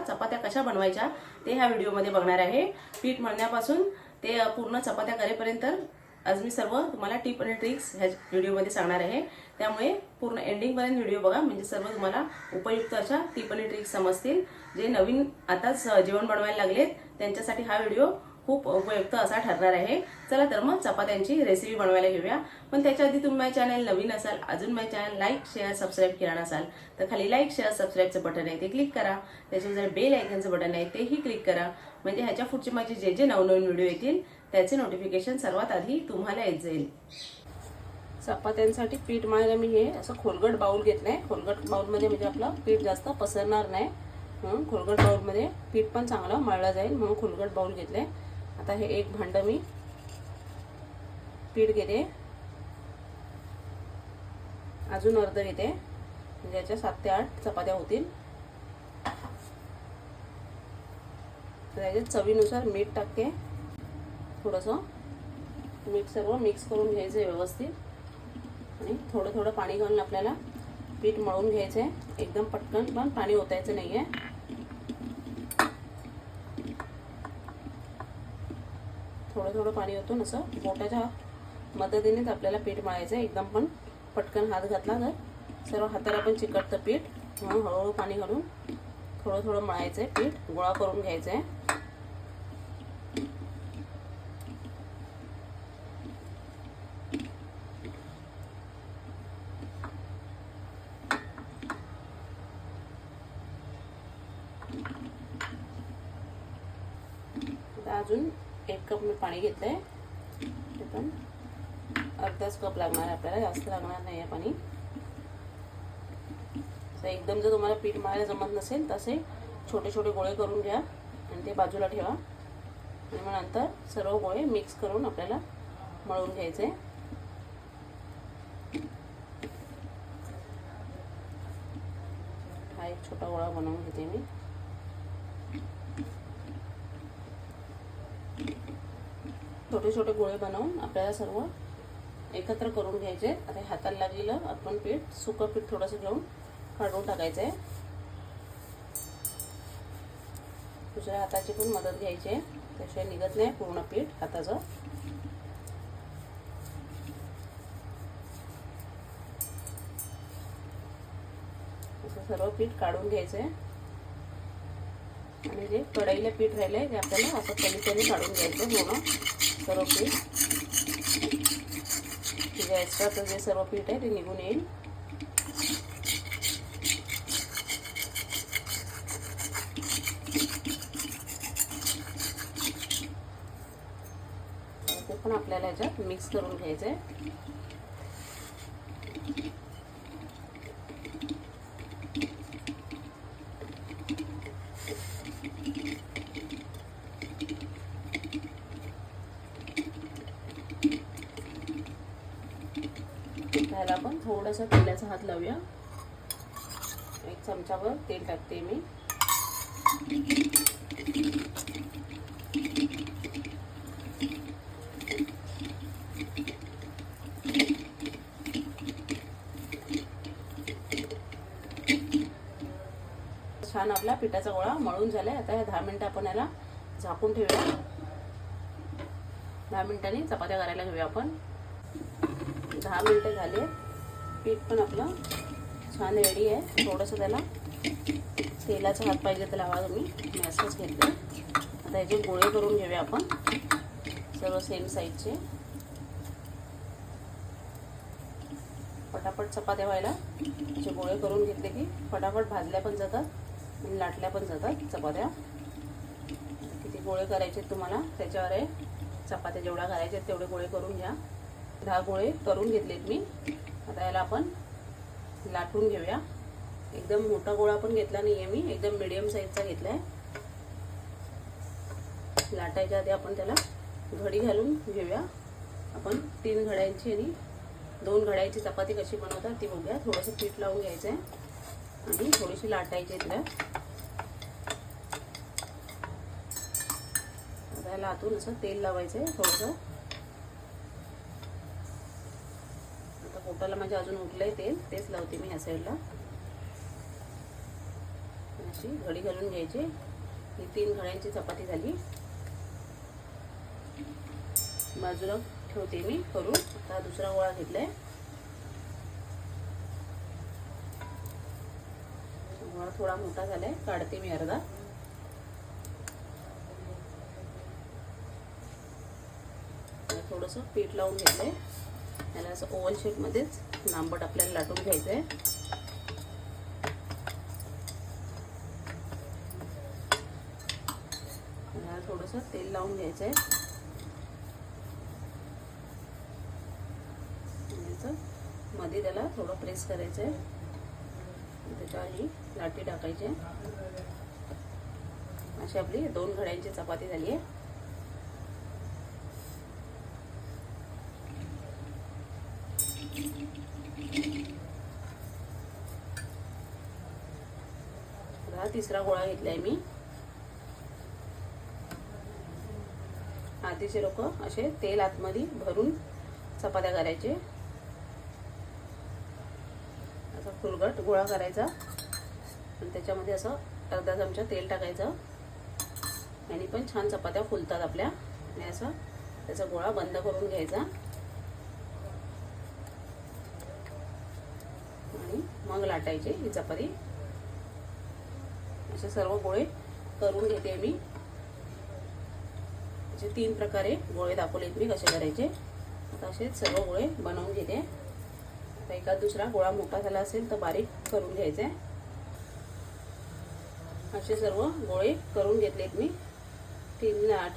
चपात्या कशा बनवायच्या ते ह्या व्हिडिओमध्ये बघणार आहे. पीठ मळण्यापासून ते पूर्ण चपात्या करेपर्यंत आज मी सर्व तुम्हाला टिप आणि ट्रिक्स ह्या व्हिडिओमध्ये सांगणार आहे. त्यामुळे पूर्ण एंडिंगपर्यंत व्हिडिओ बघा. म्हणजे सर्व तुम्हाला उपयुक्त अशा टिप आणि ट्रिक्स समजतील. जे नवीन आताच जेवण बनवायला लागलेत त्यांच्यासाठी हा व्हिडिओ खूप उपयुक्त असा ठरणार आहे. चला तर मग चपात्यांची रेसिपी बनवायला घेऊया. पण त्याच्या आधी तुम्ही माझ्या चॅनल नवीन असाल अजून माझ्या चॅनल लाईक शेअर सबस्क्राईब केला नसाल तर खाली लाईक शेअर सबस्क्राईबचं बटन आहे ते क्लिक करा. त्याच्यावर जर बेल आयकनचं बटन आहे तेही क्लिक करा. म्हणजे ह्याच्या पुढचे माझे जे जे नवनवीन व्हिडिओ येतील त्याचे नोटिफिकेशन सर्वात आधी तुम्हाला येत जाईल. चपात्यांसाठी पीठ मळायला मी हे असं खोलगट बाऊल घेतलं आहे खोलगट बाऊलमध्ये म्हणजे आपलं पीठ जास्त पसरणार नाही. म्हणून खोलगट बाऊलमध्ये पीठ पण चांगलं मळलं जाईल म्हणून खोलगट बाऊल आहे आता हे एक भांडं मी पीठ घेते. अजून अर्ध घेते. म्हणजे ज्याच्या सात ते आठ चपात्या होतील. त्याच्या चवीनुसार मीठ टाकते. थोडंसं मीठ सर्व मिक्स करून घ्यायचं आहे व्यवस्थित. आणि थोडं थोडं पाणी घालून आपल्याला पीठ मळून घ्यायचं आहे एकदम पटकन पण पाणी ओतायचं नाही आहे थोडं थोडं पाणी ओतून असं बोटाच्या मदतीनेच आपल्याला पीठ मळायचं आहे. एकदम पण पटकन हात घातला तर सर्व हाताला पण चिकटतं पीठ. म्हणून हळूहळू पाणी घालून थोडं थोडं मळायचं आहे पीठ. गोळा करून घ्यायचं आहे आता अजून पाणी घेतलं आहे ते पण अर्धाच कप लागणार आहे आपल्याला जास्त लागणार नाही आहे पाणी. तर एकदम जर तुम्हाला पीठ मळायला जमत नसेल तसे छोटे छोटे गोळे करून घ्या आणि ते बाजूला ठेवा. आणि मग नंतर सर्व गोळे मिक्स करून आपल्याला मळून घ्यायचे. हा एक छोटा गोळा बनवून घेते मी. छोटे छोटे गोळे बनवून आपल्याला सर्व एकत्र करून घ्यायचे. आता हाताला लागलेलं आपण पीठ सुकं पीठ थोडंसं घेऊन काढून टाकायचं. आहे दुसऱ्या हाताची पण मदत घ्यायची. आहे त्याशिवाय निघत नाही पूर्ण पीठ हाताचं. असं सर्व पीठ काढून घ्यायचं. आहे म्हणजे जे कढईला पीठ राहिलं आहे ते आपल्याला असं कणिकणी काढून घ्यायचं हो पूर्ण सर्व पीठ. जे एक्स्ट्राचं जे सर्व पीठ आहे ते निघून येईल. ते पण आपल्याला ह्याच्यात मिक्स करून घ्यायचं आहे त्याला आपण. थोडंसं तेलाचा हात लावूया. एक चमचावर तेल टाकते मी. छान आपला पिठाचा गोळा मळून झालाय. आता या दहा मिनिटं आपण याला झाकून ठेवूया. दहा मिनिटांनी चपात्या करायला घेऊया आपण. दहा मिनटं झाले पीठ पण आपलं छान रेडी आहे. थोडंसं त्याला तेलाचा हात पाहिजे तर लावा तुम्ही. मी असंच आता याचे गोळे करून घेऊया आपण सर्व सेम साईजचे पटापट चपात्या व्हायला. असे गोळे करून घेतले की फटाफट भाजल्या पण जातात आणि लाटल्या पण जातात चपात्या. किती गोळे करायचे तुम्हाला त्याच्यावर आहे चपात्या जेवढ्या करायच्या तेवढे गोळे करून घ्या. दहा गोळे करून घेतलेत मी. आता याला आपण लाटून घेऊया. एकदम मोठा गोळा पण घेतला नाही आहे मी एकदम मिडियम साईजचा घेतला आहे लाटायच्या आधी आपण त्याला घडी घालून घेऊया. आपण तीन घड्यांची आणि दोन घड्याची चपाती कशी बनवतात ती बघूया. थोडंसं पीठ लावून घ्यायचं आहे आणि थोडीशी लाटायची तिला आता याला आतून असं तेल लावायचं आहे थोडंसं. आता माझ्या अजून उठलंय तेल तेच लावते मी ह्या साईडला अशी घडी घालून घ्यायची. ही तीन घड्यांची चपाती झाली. बाजूला ठेवते मी करून. आता दुसरा गोळा घेतलाय. गोळा थोडा मोठा झालाय. काढते मी अर्धा. थोडंसं पीठ लावून घेतलंय. त्याला असं ओव्हल शेपमध्येच लांबट आपल्याला लाटून घ्यायचं आहे थोडंसं तेल लावून घ्यायचं आहे मध्ये त्याला थोडं प्रेस करायचं आहे त्याच्यावर ही लाटी टाकायची. अशी आपली दोन घड्यांची चपाती झाली आहे तिसरा गोळा घेतलाय मी. आधीचे लोक असे तेल आतमध्ये भरून चपात्या करायचे. असा फुलगट गोळा करायचा. आणि त्याच्यामध्ये असं अर्धा चमचा तेल टाकायचं. आणि पण छान चपात्या फुलतात आपल्या. आणि असं त्याचा गोळा बंद करून घ्यायचा. आणि मग लाटायचे ही चपाती. असे सर्व गोळे करून घेते मी. असे तीन प्रकारे गोळे दाखवलेत मी कसे करायचे. आता असे सर्व गोळे बनवून घेते. एका दुसरा गोळा मोठा झाला असेल तर बारीक करून घ्यायचे. असे सर्व गोळे करून घेतलेत मी. तीन लाट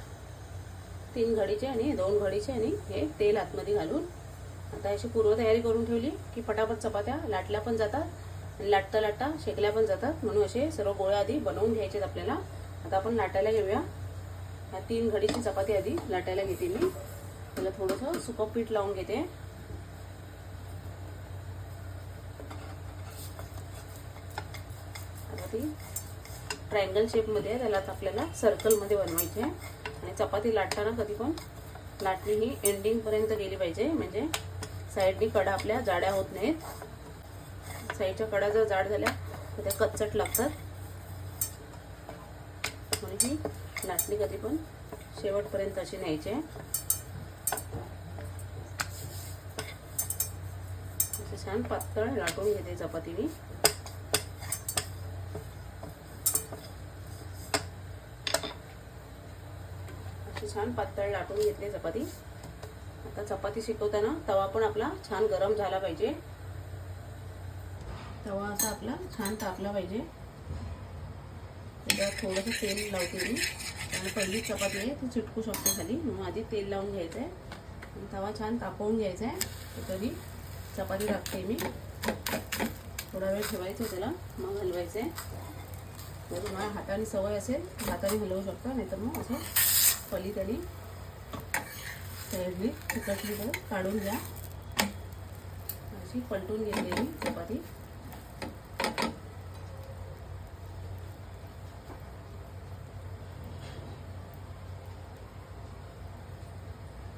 तीन घडीचे आणि दोन घडीचे आणि हे तेल आतमध्ये घालून. आता अशी पूर्वतयारी करून ठेवली की पटापट चपात्या लाटल्या पण जातात. लाटता लाटता शेकल्या पण जातात. म्हणून असे सर्व गोळ्या आधी बनवून घ्यायचे आपल्याला. आता आपण लाटायला घेऊया. ह्या तीन घडीची चपाती आधी लाटायला घेते मी. त्याला थोडंसं सुकं पीठ लावून घेते. आता ती ट्रायंगल शेपमध्ये त्याला आता आपल्याला सर्कलमध्ये बनवायची आहे. आणि चपाती लाटताना कधी पण लाटणी ही एंडिंगपर्यंत गेली पाहिजे. म्हणजे साईडनी कडा आपल्या जाड्या होत नाहीत. साईडच्या कडा जर जाड झाल्या. तर त्या कच्चट लागतात. म्हणून ही लाटणी कधी पण. शेवटपर्यंत अशी न्यायची आहे. छान पातळ लाटून घेते चपाती मी छान पातळ लाटून घेतली चपाती. आता चपाती शिकवताना तवा पण आपला छान गरम झाला पाहिजे. तवा असा आपला छान तापला पाहिजे. त्याच्यावर थोडंसं तेल लावते मी. कारण पहिली चपाती आहे ती चिटकू शकते खाली. म्हणून आधी तेल लावून घ्यायचं आहे आणि तवा छान तापवून घ्यायचा आहे तरी चपाती टाकते मी. थोडा वेळ ठेवायचं त्याला. मग हलवायचं आहे जर तुम्हाला हाताने सवय असेल हाताने हलवू शकता. नाहीतर मग असं पली तरी तळली तिखटली तर काढून घ्या. अशी पलटून घेतली मी चपाती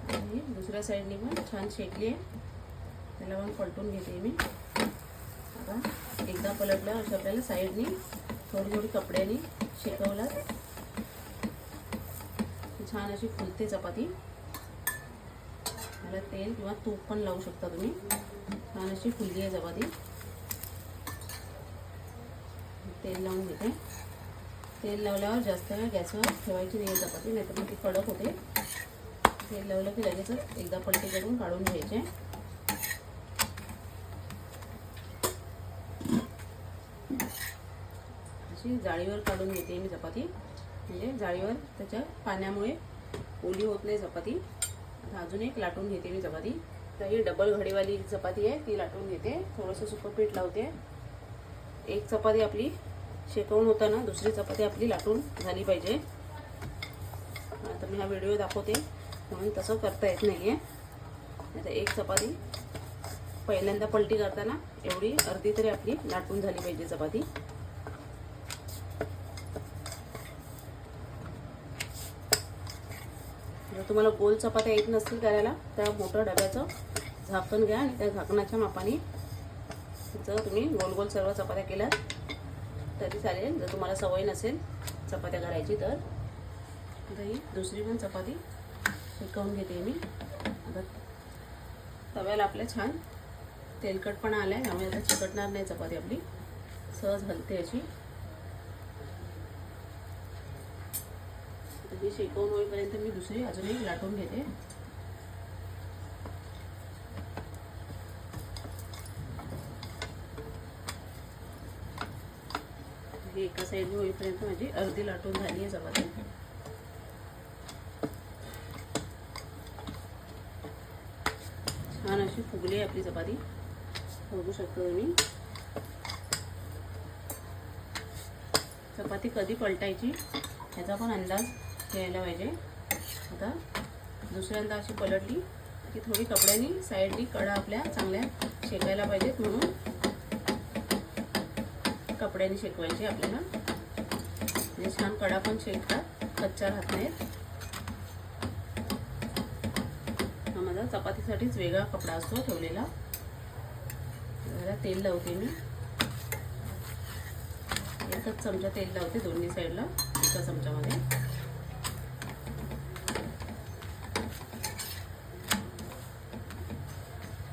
आणि दुसऱ्या साईडने पण छान शेकली आहे. त्याला पण पलटून घेते मी. आता एकदा पलटल्यावर अशा आपल्याला साईडनी थोडी थोडी कपड्याने शेकवलं. छान अशी फुलते चपाती. मला तेल किंवा तूप पण लावू शकता तुम्ही. छान अशी फुलली आहे चपाती. तेल लावून घेते. तेल लावल्यावर जास्त वेळ गॅसवर ठेवायची नाही चपाती नाही तर मग ती कडक होते. तेल लावलं की लगेचच एकदा पलटी करून काढून घ्यायचे. अशी जाळीवर काढून घेते मी चपाती. म्हणजे जाळीवर त्याच्या पाण्यामुळे ओली होत नाही चपाती. आता अजून एक लाटून घेते मी चपाती. तर ही डबल घडीवाली चपाती आहे ती लाटून घेते. थोडंसं सुकं पीठ लावते. एक चपाती आपली शेकवून होताना दुसरी चपाती आपली लाटून झाली पाहिजे. आता मी हा व्हिडिओ दाखवते. म्हणून तसं करता येत नाही आहे आता एक चपाती. पहिल्यांदा पलटी करताना एवढी अर्धी तरी आपली लाटून झाली पाहिजे चपाती. जर तुम्हाला गोल चपात्या येत नसतील करायला त्या मोठं डब्याचं झाकण घ्या आणि त्या झाकणाच्या मापाने जर तुम्ही गोल गोल सर्व चपात्या केल्यात तरी चालेल. जर तुम्हाला सवय नसेल चपात्या करायची तर. ही दुसरी पण चपाती. शेकवून घेते मी. आता तव्याला आपल्या छान तेलकटपणा आलं आहे त्यामुळे आता चिकटणार नाही चपाती आपली. सहज हलते अशी. ही शेकवून होईपर्यंत मी दुसरी अजून एक लाटून घेते. एका साईडने होईपर्यंत माझी अर्धी लाटून झाली आहे चपाती. छान अशी फुगली आहे आपली चपाती. बघू शकतो तुम्ही. चपाती कधी पलटायची ह्याचा पण अंदाज घ्यायला पाहिजे. आता दुसऱ्यांदा अशी पलटली की थोडी कपड्यांनी साईडनी कडा आपल्या चांगल्या शेकायला पाहिजेत म्हणून कपड्यांनी शेकवायचे आपल्याला. म्हणजे छान कडा पण शेकतात कच्चा राहत नाहीत. हा चपातीसाठीच वेगळा कपडा असतो ठेवलेला. जरा तेल लावते मी. एकच चमचा तेल लावते दोन्ही साईडला एका चमच्यामध्ये.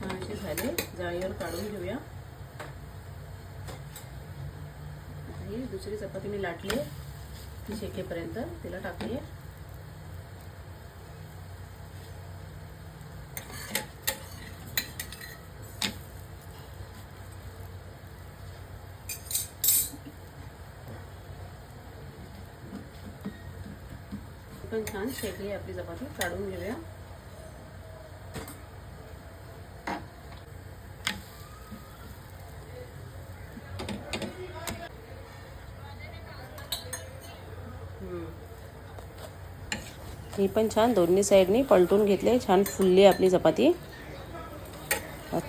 असे झाले. जाळीवर काढून घेऊया. दुसरी चपाती मी लाटली ती शेकेपर्यंत तिला टाकली पण छान शेकली आपली चपाती काढून घेऊया. ही पण छान दोन्ही साईडनी पलटून घेतले छान फुलली आपली चपाती.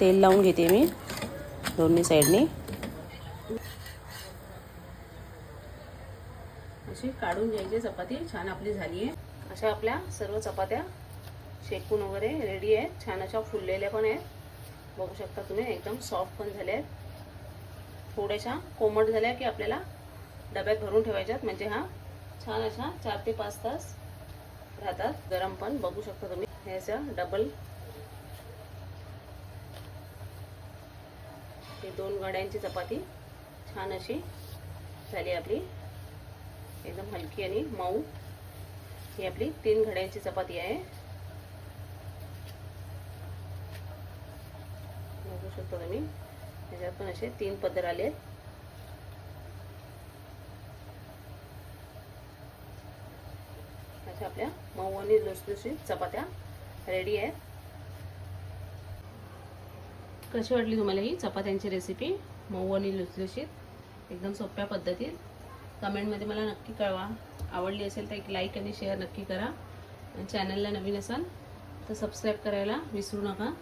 तेल लावून घेते मी दोन्ही साईडनी. काढून घ्यायची. चपाती छान आपली झाली आहे. अशा आपल्या सर्व चपात्या शेकून वगैरे रेडी आहेत. छान अशा फुललेल्या पण आहेत. बघू शकता तुम्ही एकदम सॉफ्ट पण झाल्या आहेत. थोड्याशा कोमट झाल्या की आपल्याला डब्यात भरून ठेवायच्यात. म्हणजे हा छान अशा चार ते पाच तास राहतात. गरम पण. बघू शकता तुम्ही ह्याच्या डबल ही दोन गड्यांची चपाती छान अशी झाली आपली. एकदम हलकी आणि मऊ. ही आपली तीन घड्यांची चपाती आहे. बघू शकतो तुम्ही. त्याच्यात पण असे तीन पदर आले आहेत. अशा आपल्या मऊ आणि लुसलुशीत चपात्या रेडी आहेत. कशी वाटली तुम्हाला ही चपात्यांची रेसिपी मऊ आणि लुसलुशीत. एकदम सोप्या पद्धतीत. कमेंटमध्ये मला नक्की कळवा. आवडली असेल तर एक लाईक आणि शेअर नक्की करा. चॅनलला नवीन असाल तर सबस्क्राईब करायला विसरू नका.